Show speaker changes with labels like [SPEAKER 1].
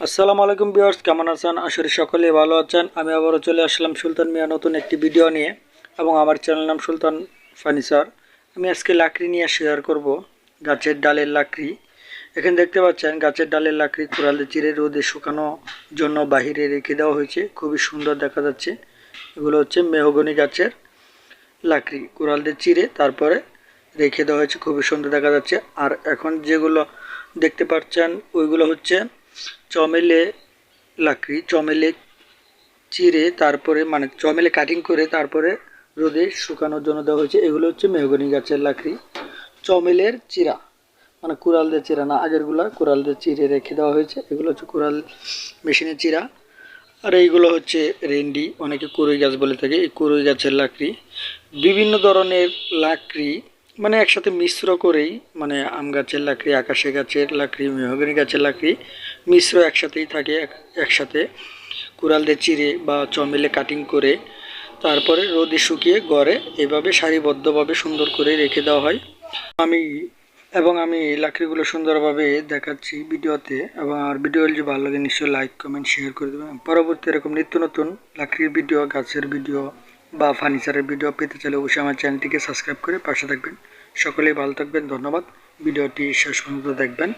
[SPEAKER 1] আসসালামু আলাইকুম বিয়ার্স কেমন আছেন? আসলে সকলেই ভালো আছেন। আমি আবারও চলে আসলাম সুলতান মিয়া নতুন একটি ভিডিও নিয়ে এবং আমার চ্যানেল নাম সুলতান ফার্নিচার আমি আজকে লাকড়ি নিয়ে শেয়ার করব, গাছের ডালের লাকড়ি। এখানে দেখতে পাচ্ছেন, গাছের ডালের লাকড়ি কুড়ালে চিরে রোদে শুকানো জন্য বাহিরে রেখে দেওয়া হয়েছে। খুবই সুন্দর দেখা যাচ্ছে। এগুলো হচ্ছে মেহগনি গাছের লাকড়ি। কুড়ালদের চিরে তারপরে রেখে দেওয়া হয়েছে। খুবই সুন্দর দেখা যাচ্ছে। আর এখন যেগুলো দেখতে পাচ্ছেন, ওইগুলো হচ্ছে চমেলে লাকড়ি, চমেলে চিরে তারপরে মানে চমেলে কাটিং করে তারপরে রোদে শুকানোর জন্য দেওয়া হয়েছে। এগুলো হচ্ছে মেহগনি গাছের লাকড়ি। চমেলের চিরা মানে কুড়ালদের চিরা না, আগেরগুলা কুড়ালদের চিরে রেখে দেওয়া হয়েছে। এগুলো হচ্ছে কুড়াল মেশিনের চিরা আর এইগুলো হচ্ছে রেন্ডি, অনেকে কুরুই গাছ বলে থাকে। এই কুরুই গাছের লাকড়ি। বিভিন্ন ধরনের লাকড়ি মানে একসাথে মিশ্র করেই মানে আম গাছের লাকড়ি, আকাশে গাছের লাকড়ি, মেহগনি গাছের লাকড়ি মিশ্র একসাথেই থাকে, এক- একসাথে কুড়ালদের চিরে বা চমেলে কাটিং করে, তারপরে রোদে শুকিয়ে গড়ে এভাবে সারিবদ্ধভাবে সুন্দর করে রেখে দেওয়া হয়। আমি, এবং আমি লাকড়িগুলো সুন্দরভাবে দেখাচ্ছি ভিডিওতে, এবং আর ভিডিও যদি ভালো লাগে নিশ্চয়ই লাইক কমেন্ট শেয়ার করে দেবেন। পরবর্তী এরকম নিত্য নতুন লাকড়ির ভিডিও, গাছের ভিডিও বা ফার্নিচারের ভিডিও পেতে চাইলে অবশ্যই আমার চ্যানেলটিকে সাবস্ক্রাইব করে পাশে থাকবেন। সকলেই ভালো থাকবেন, ধন্যবাদ। ভিডিওটি শেষ পর্যন্ত দেখবেন।